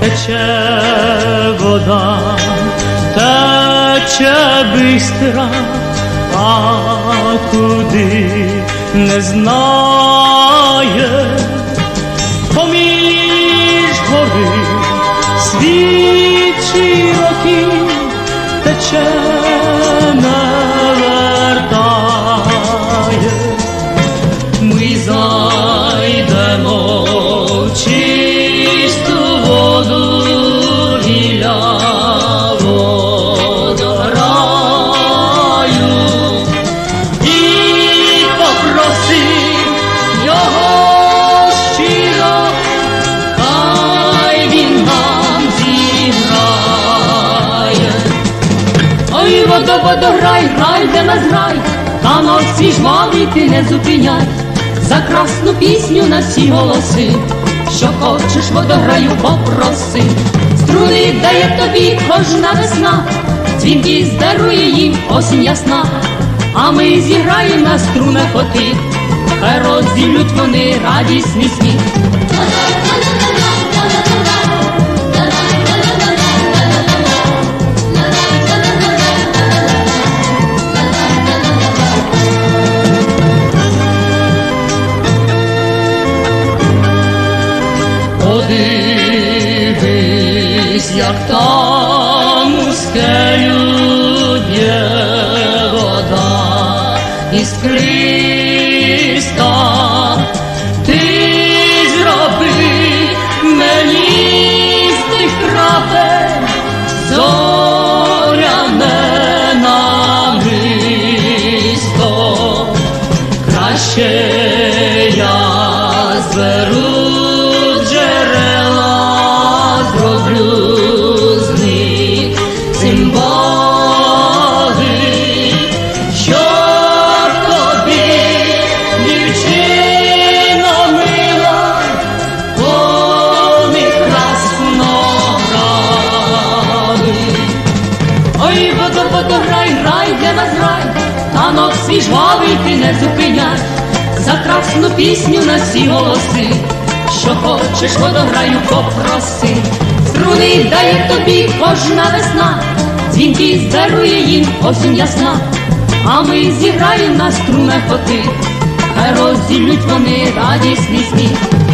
тече вода, тече бистра, а куди не знає, поміж гори світ роки тече водо, водограй, грай, де нас грай, та ночі жвавий ти не зупиняй, за красну пісню на всі голоси, що хочеш водограю, попроси, струни дає тобі кожна весна, дзвінки здарує їм осінь ясна, а ми зіграємо на струнах отих, хай розділють вони радісний сміх. Подивись, як там у скелю б'є вода іскриста. Ти зроби мені з тих крапель зоряне намисто. Краще я зберу Ой, водо, водо, грай, грай, для нас грай, танок свій жвавий ти не зупиняй, за красну пісню на всі голоси, що хочеш, водограю, попроси, струни дає тобі кожна весна, дзвінки здарує їм осінь ясна, а ми зіграємо на струнах оти, хай розділють вони радісний сміх.